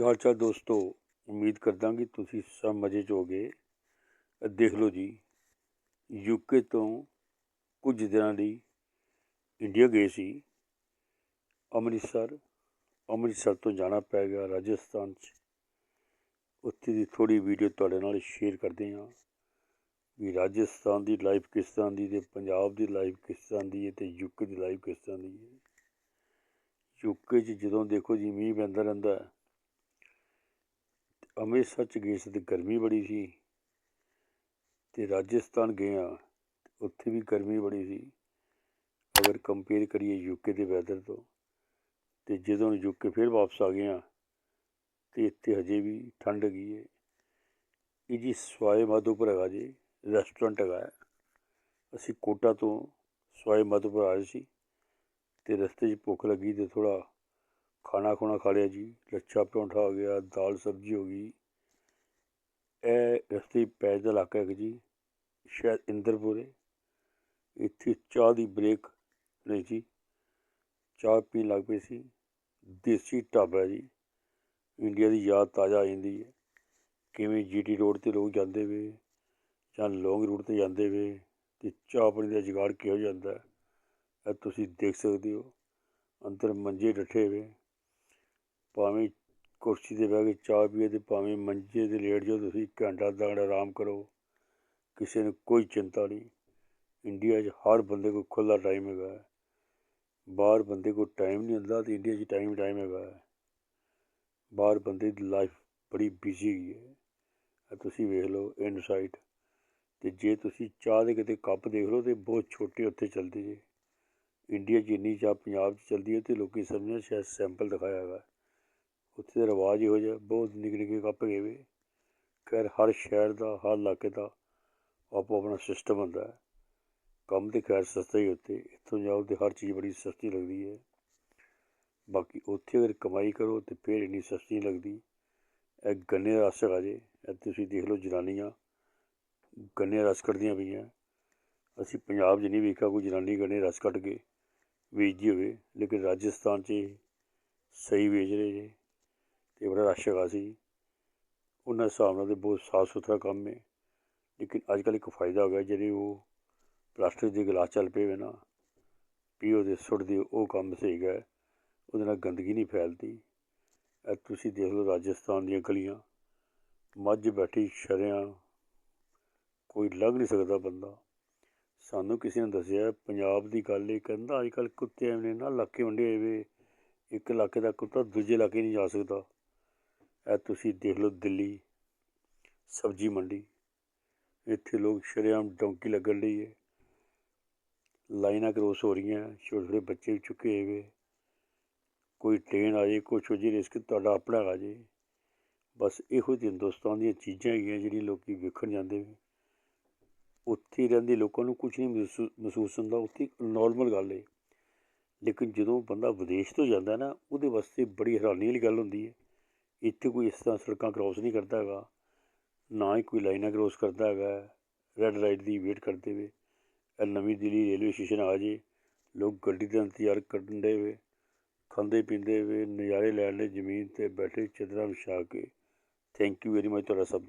ਕੀ ਹਾਲ ਚਾਲ ਦੋਸਤੋ ਉਮੀਦ ਕਰਦਾ ਕਿ ਤੁਸੀਂ ਸਭ ਮਜ਼ੇ 'ਚ ਹੋਗੇ ਇਹ ਦੇਖ ਲਓ ਜੀ ਯੂਕੇ ਤੋਂ ਕੁਝ ਦਿਨਾਂ ਲਈ ਇੰਡੀਆ ਗਏ ਸੀ। ਅੰਮ੍ਰਿਤਸਰ ਅੰਮ੍ਰਿਤਸਰ ਤੋਂ ਜਾਣਾ ਪੈ ਗਿਆ ਰਾਜਸਥਾਨ 'ਚ। ਉੱਥੇ ਦੀ ਥੋੜੀ ਵੀਡੀਓ ਤੁਹਾਡੇ ਨਾਲ ਸ਼ੇਅਰ ਕਰਦੇ ਹਾਂ ਵੀ ਰਾਜਸਥਾਨ ਦੀ ਲਾਈਫ ਕਿਸ ਤਰ੍ਹਾਂ ਦੀ, ਤੇ ਪੰਜਾਬ ਦੀ ਲਾਈਫ ਕਿਸ ਤਰ੍ਹਾਂ ਦੀ ਹੈ, ਤੇ ਯੂਕੇ ਦੀ ਲਾਈਫ ਕਿਸ ਤਰ੍ਹਾਂ ਦੀ ਹੈ। ਯੂਕੇ 'ਚ ਜਦੋਂ ਦੇਖੋ ਜੀ ਮੀਂਹ ਪੈਂਦਾ ਰਹਿੰਦਾ ਹੈ ਅੰਮ੍ਰਿਤਸਰ ਚ ਗਏ ਸੀ ਤੇ ਗਰਮੀ ਬੜੀ ਸੀ, ਤੇ ਰਾਜਸਥਾਨ ਗਏ ਆ ਉੱਥੇ ਵੀ ਗਰਮੀ ਬੜੀ ਸੀ। ਅਗਰ ਕੰਪੇਅਰ ਕਰੀਏ ਯੂਕੇ ਦੇ ਵੈਦਰ ਤੋਂ, ਤੇ ਜਦੋਂ ਯੂਕੇ ਫਿਰ ਵਾਪਸ ਆ ਗਏ ਆ ਤੇ ਇੱਥੇ ਹਜੇ ਵੀ ਠੰਡ ਹੈਗੀ ਹੈ। ਇਹ ਜੀ ਸਵਾਏ ਮਾਧੋਪੁਰ ਹੈਗਾ ਜੀ ਰੈਸਟੋਰੈਂਟ ਹੈਗਾ ਅਸੀਂ ਕੋਟਾ ਤੋਂ ਸਵਾਏ ਮਾਧੋਪੁਰ ਆਏ ਸੀ, ਤੇ ਰਸਤੇ 'ਚ ਭੁੱਖ ਲੱਗੀ ਤੇ ਥੋੜਾ ਖਾਣਾ ਖੁਣਾ ਖਾ ਲਿਆ ਜੀ, ਲੱਛਾ ਪਰੌਂਠਾ ਹੋ ਗਿਆ, ਦਾਲ ਸਬਜ਼ੀ ਹੋ ਗਈ। ਇਹ ਰਸਤੇ ਪੈਜ ਦਾ ਇਲਾਕਾ ਹੈ ਜੀ, ਸ਼ਾਇਦ ਇੰਦਰਪੁਰ ਇੱਥੇ ਚਾਹ ਦੀ ਬ੍ਰੇਕ ਲਈ ਜੀ ਚਾਹ ਪੀਣ ਲੱਗ ਪਈ ਸੀ। ਦੇਸੀ ਢਾਬਾ ਜੀ। ਇੰਡੀਆ ਦੀ ਯਾਦ ਤਾਜ਼ਾ ਆ ਜਾਂਦੀ ਹੈ। ਕਿਵੇਂ ਜੀਟੀ ਰੋਡ ਤੇ ਲੋਕ ਜਾਂਦੇ ਵੇ ਜਾਂ ਲੌਂਗ ਰੂਟ ਤੇ ਜਾਂਦੇ ਵੇ ਤੇ ਚਾਹ ਪਾਣੀ ਦਾ ਜੁਗਾੜ ਕਿਹੋ ਜਾਂਦਾ ਇਹ ਤੁਸੀਂ ਦੇਖ ਸਕਦੇ ਹੋ। ਅੰਦਰ ਮੰਜੇ ਡੱਠੇ ਵੇ ਭਾਵੇਂ ਕੁਰਸੀ 'ਤੇ ਬਹਿ ਕੇ ਚਾਹ ਪੀਏ ਤੇ ਭਾਵੇਂ ਮੰਜੇ 'ਤੇ ਲੇਟ ਜਾਓ, ਤੁਸੀਂ ਘੰਟਾ ਅੱਧਾ ਘੰਟਾ ਆਰਾਮ ਕਰੋ। ਕਿਸੇ ਨੂੰ ਕੋਈ ਚਿੰਤਾ ਨਹੀਂ। ਇੰਡੀਆ 'ਚ ਹਰ ਬੰਦੇ ਕੋਲ ਖੁੱਲ੍ਹਾ ਟਾਈਮ ਹੈਗਾ ਬਾਹਰ ਬੰਦੇ ਕੋਲ ਟਾਈਮ ਨਹੀਂ ਹੁੰਦਾ ਤੇ ਇੰਡੀਆ 'ਚ ਟਾਈਮ ਟਾਈਮ ਹੈਗਾ ਬਾਹਰ ਬੰਦੇ ਦੀ ਲਾਈਫ ਬੜੀ ਬਿਜ਼ੀ ਹੈਗੀ ਹੈ। ਤੁਸੀਂ ਵੇਖ ਲਓ ਇਨਸਾਈਟ ਤੇ ਜੇ ਤੁਸੀਂ ਚਾਹ ਦੇ ਕਿਤੇ ਕੱਪ ਦੇਖ ਲਓ ਤੇ ਬਹੁਤ ਛੋਟੇ ਉੱਥੇ ਚੱਲਦੇ ਜੇ। ਇੰਡੀਆ 'ਚ ਇੰਨੀ ਚਾਹ ਪੰਜਾਬ 'ਚ ਚੱਲਦੀ ਹੈ ਤੇ ਲੋਕੀ ਸਮਝਦੇ ਸ਼ਾਇਦ ਸੈਂਪਲ ਦਿਖਾਇਆ ਹੈਗਾ। ਉੱਥੇ ਦਾ ਰਿਵਾਜ ਇਹੋ ਜਿਹਾ, ਬਹੁਤ ਨਿੱਕੇ ਨਿੱਕੇ ਕੱਪ ਗਏ ਵੇ। ਖੈਰ, ਹਰ ਸ਼ਹਿਰ ਦਾ, ਹਰ ਇਲਾਕੇ ਦਾ ਆਪੋ ਆਪਣਾ ਸਿਸਟਮ ਹੁੰਦਾ ਹੈ। ਕੰਮ ਤੇ ਖੈਰ ਸਸਤਾ ਹੀ ਉੱਥੇ। ਇੱਥੋਂ ਜਾਓ ਤੇ ਹਰ ਚੀਜ਼ ਬੜੀ ਸਸਤੀ ਲੱਗਦੀ ਹੈ। ਬਾਕੀ ਉੱਥੇ ਅਗਰ ਕਮਾਈ ਕਰੋ ਤੇ ਫਿਰ ਇੰਨੀ ਸਸਤੀ ਨਹੀਂ ਲੱਗਦੀ। ਇਹ ਗੰਨੇ ਦਾ ਰਸ ਹੈਗਾ ਜੇ। ਇਹ ਤੁਸੀਂ ਦੇਖ ਲਓ ਜਨਾਨੀਆਂ। ਗੰਨੇ ਰਸ ਕੱਢਦੀਆਂ ਪਈਆਂ। ਅਸੀਂ ਪੰਜਾਬ 'ਚ ਨਹੀਂ ਵੇਖਿਆ ਕੋਈ ਜਨਾਨੀ ਗੰਨੇ ਰਸ ਕੱਢ ਕੇ ਵੇਚਦੀ ਹੋਵੇ। ਲੇਕਿਨ ਰਾਜਸਥਾਨ 'ਚ ਸਹੀ ਵੇਚ ਰਹੇ ਜੇ। ਰਸ਼ ਹੈਗਾ ਸੀ। ਉਹਨਾਂ ਹਿਸਾਬ ਨਾਲ ਤਾਂ ਬਹੁਤ ਸਾਫ਼ ਸੁਥਰਾ ਕੰਮ ਹੈ ਲੇਕਿਨ ਅੱਜ ਕੱਲ੍ਹ ਇੱਕ ਫਾਇਦਾ ਹੋ ਗਿਆ ਜਿਹੜੇ ਉਹ ਪਲਾਸਟਿਕ ਦੇ ਗਲਾਸ ਚੱਲ ਪਏ ਵੇ ਨਾ ਪੀਓ ਦੇ ਸੁੱਟਦੇ ਉਹ ਕੰਮ ਸਹੀ ਗਿਆ ਉਹਦੇ ਨਾਲ ਗੰਦਗੀ ਨਹੀਂ ਫੈਲਦੀ। ਇਹ ਤੁਸੀਂ ਦੇਖ ਲਓ ਰਾਜਸਥਾਨ ਦੀਆਂ ਗਲੀਆਂ, ਮੱਝ ਬੈਠੀ ਸ਼ਰਿਆਂ, ਕੋਈ ਲੱਗ ਨਹੀਂ ਸਕਦਾ ਬੰਦਾ। ਸਾਨੂੰ ਕਿਸੇ ਨੇ ਦੱਸਿਆ, ਪੰਜਾਬ ਦੀ ਗੱਲ ਇਹ ਕਹਿੰਦਾ ਅੱਜ ਕੱਲ੍ਹ ਕੁੱਤੇ ਐਵੇਂ ਨਾ, ਇਲਾਕੇ ਵੰਡੇ ਹੋਏ ਵੇ, ਇੱਕ ਇਲਾਕੇ ਦਾ ਕੁੱਤਾ ਦੂਜੇ ਇਲਾਕੇ ਨਹੀਂ ਜਾ ਸਕਦਾ। ਇਹ ਤੁਸੀਂ ਦੇਖ ਲਓ ਦਿੱਲੀ ਸਬਜ਼ੀ ਮੰਡੀ। ਇੱਥੇ ਲੋਕ ਸ਼ਰੇਆਮ ਡੌਂਕੀ ਲੱਗਣ ਲਈ ਹੈ ਲਾਈਨਾਂ ਕ੍ਰੋਸ ਹੋ ਰਹੀਆਂ, ਛੋਟੇ ਛੋਟੇ ਬੱਚੇ ਵੀ ਚੁੱਕੇ ਹੋਏ। ਕੋਈ ਟ੍ਰੇਨ ਆ ਜੇ, ਕੁਛ ਹੋ ਜੇ, ਰਿਸਕ ਤੁਹਾਡਾ ਆਪਣਾ ਆ ਜੇ। ਬਸ ਇਹੋ ਜਿਹੇ ਹਿੰਦੁਸਤਾਨ ਦੀਆਂ ਚੀਜ਼ਾਂ ਹੈਗੀਆਂ ਜਿਹੜੀਆਂ ਲੋਕੀ ਵੇਖਣ ਜਾਂਦੇ ਨੇ। ਉੱਥੇ ਰਹਿੰਦੇ ਲੋਕਾਂ ਨੂੰ ਕੁਝ ਨਹੀਂ ਮਹਿਸੂਸ ਹੁੰਦਾ, ਉੱਥੇ ਨਾਰਮਲ ਗੱਲ ਹੈ ਲੇਕਿਨ ਜਦੋਂ ਬੰਦਾ ਵਿਦੇਸ਼ ਤੋਂ ਜਾਂਦਾ ਨਾ, ਉਹਦੇ ਵਾਸਤੇ ਬੜੀ ਹੈਰਾਨੀ ਵਾਲੀ ਗੱਲ ਹੁੰਦੀ ਹੈ ਇੱਥੇ ਕੋਈ ਇਸ ਤਰ੍ਹਾਂ ਸੜਕਾਂ ਕ੍ਰੋਸ ਨਹੀਂ ਕਰਦਾ ਹੈਗਾ, ਨਾ ਹੀ ਕੋਈ ਲਾਈਨਾਂ ਕ੍ਰੋਸ ਕਰਦਾ ਹੈਗਾ ਰੈੱਡ ਲਾਈਟ ਦੀ ਵੇਟ ਕਰਦੇ ਵੇ, ਇਹ ਨਵੀਂ ਦਿੱਲੀ ਰੇਲਵੇ ਸਟੇਸ਼ਨ ਆ ਜੇ, ਲੋਕ ਗੱਡੀ ਦਾ ਇੰਤਜ਼ਾਰ ਕਰਨ ਦੇ ਵੇ, ਖਾਂਦੇ ਪੀਂਦੇ ਵੇ, ਨਜ਼ਾਰੇ ਲੈਣ ਲਈ ਜ਼ਮੀਨ 'ਤੇ ਬੈਠੇ ਚਦਰਾਂ ਵਿਛਾ ਕੇ ਥੈਂਕ ਯੂ ਵੈਰੀ ਮਚ ਤੁਹਾਡਾ ਸਭ ਦਾ।